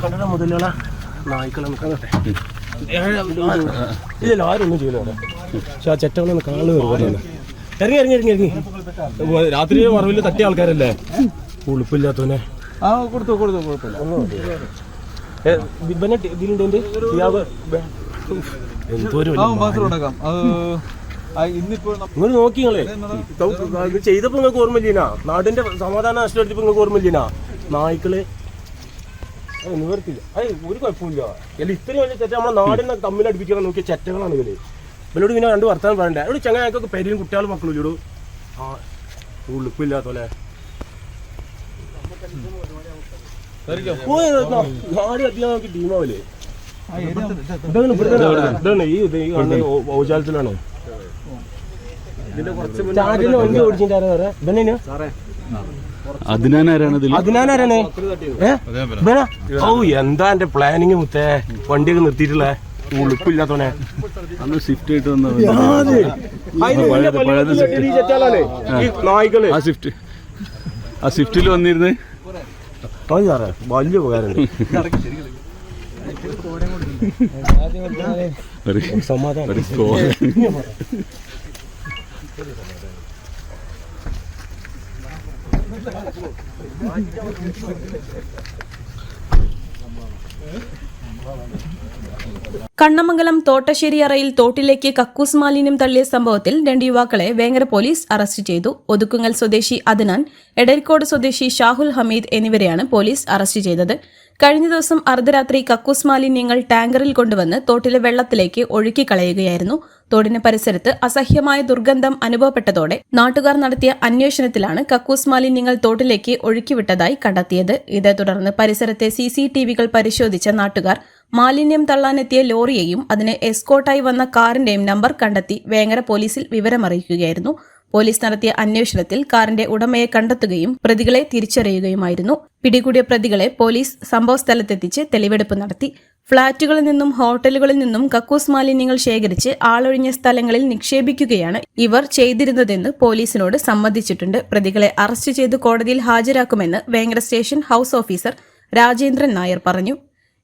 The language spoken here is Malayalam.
കണ്ടട മുതലുള്ള നായ്ക്കളൊന്ന് കാണട്ടെ ഇല്ലല്ലോ ആരും ഒന്നും ചെയ്യില്ല അവിടെ. പക്ഷെ ആ ചെറ്റകളൊന്ന് കാണുക ഇറങ്ങി ഇറങ്ങി ഇറങ്ങി ഇറങ്ങി. രാത്രി മറവിൽ തട്ടിയ ആൾക്കാരല്ലേ? ഉളുപ്പില്ലാത്തവനെ ആ കൊടുത്തു കൊടുത്തു കുഴപ്പമില്ല ഒന്നും ഇതിലുണ്ട് എന്ത്? സിയാബ് നിങ്ങൾ നോക്കി നിങ്ങളെ. ചെയ്തപ്പോ നിങ്ങൾക്ക് ഓർമ്മയില്ല നാടിന്റെ സമാധാനം നഷ്ടപ്പെടുത്തിയപ്പോ നിങ്ങൾക്ക് ഓർമ്മയില്ല നായ്ക്കൾ. നിവർത്തില്ല അത് ഒരു കുഴപ്പമില്ല അല്ല ഇത്രയും വലിയ ചെറ്റ നമ്മളെ നാടിനെ തമ്മിൽ അടുപ്പിക്കാൻ നോക്കിയ ചെറ്റകളാണ് ഇവർ. ഇവരോട് പിന്നെ രണ്ട് വർത്താനം പറയണ്ടേ? അവിടെ ചങ്ങായൊക്കെ പെരും കുട്ടികളും മക്കളും ഇല്ലടൂ ആ ഉളുപ്പില്ലാത്തോലെ. നാട് കത്തിയാൻ നോക്കി ടീമാവല്ലേ? ഇതാണ് ഈ ഇത് ഓ എന്താ എന്റെ പ്ലാനിങ് മുത്തേ? വണ്ടിയൊക്കെ നിർത്തിയിട്ടുള്ളേ? ഉളുപ്പില്ലാത്തോനെ അന്ന് ഷിഫ്റ്റ് ആയിട്ട് വന്ന ആ. സ്വിഫ്റ്റ് ആ സ്വിഫ്റ്റിൽ വന്നിരുന്ന്? അത് സാറേ വലിയ ഉപകാരമുണ്ട്. ഒരു സമാധാനം. Thank you. ഒരു തോട്ടശ്ശേരി അറയിൽ തോട്ടിലേക്ക് കക്കൂസ് മാലിന്യം തള്ളിയ സംഭവത്തിൽ രണ്ട് യുവാക്കളെ വേങ്ങര പോലീസ് അറസ്റ്റ് ചെയ്തു. ഒതുക്കുങ്ങൽ സ്വദേശി അദ്നാൻ എടരിക്കോട് സ്വദേശി ഷാഹുൽ ഹമീദ് എന്നിവരെയാണ് പോലീസ് അറസ്റ്റ് ചെയ്തത്. കഴിഞ്ഞ ദിവസം അർദ്ധരാത്രി കക്കൂസ് മാലിന്യങ്ങൾ ടാങ്കറിൽ കൊണ്ടുവന്ന് തോട്ടിലെ വെള്ളത്തിലേക്ക് ഒഴുക്കിക്കളയുകയായിരുന്നു തോടിന് പരിസരത്ത് അസഹ്യമായ ദുർഗന്ധം അനുഭവപ്പെട്ടതോടെ നാട്ടുകാർ നടത്തിയ അന്വേഷണത്തിലാണ് കക്കൂസ് മാലിന്യങ്ങൾ തോട്ടിലേക്ക് ഒഴുക്കിവിട്ടതായി കണ്ടെത്തിയത്. ഇതേ തുടർന്ന് പരിസരത്തെ സി സി ടി വികൾ പരിശോധിച്ച നാട്ടുകാർ മാലിന്യം തള്ളാനെത്തിയ ലോറിയെയും അതിന് എസ്കോട്ടായി വന്ന കാറിന്റെയും നമ്പർ കണ്ടെത്തി വേങ്ങര പോലീസിൽ വിവരമറിയിക്കുകയായിരുന്നു. പോലീസ് നടത്തിയ അന്വേഷണത്തിൽ കാറിന്റെ ഉടമയെ കണ്ടെത്തുകയും പ്രതികളെ തിരിച്ചറിയുകയുമായിരുന്നു. പിടികൂടിയ പ്രതികളെ പോലീസ് സംഭവസ്ഥലത്തെത്തിച്ച് തെളിവെടുപ്പ് നടത്തി. ഫ്ളാറ്റുകളിൽ നിന്നും ഹോട്ടലുകളിൽ നിന്നും കക്കൂസ് മാലിന്യങ്ങൾ ശേഖരിച്ച് ആളൊഴിഞ്ഞ സ്ഥലങ്ങളിൽ നിക്ഷേപിക്കുകയാണ് ഇവർ ചെയ്തിരുന്നതെന്ന് പോലീസിനോട് സമ്മതിച്ചിട്ടുണ്ട്. പ്രതികളെ അറസ്റ്റ് ചെയ്ത് കോടതിയിൽ ഹാജരാക്കുമെന്ന് Vengara station house officer Rajendran Nair പറഞ്ഞു.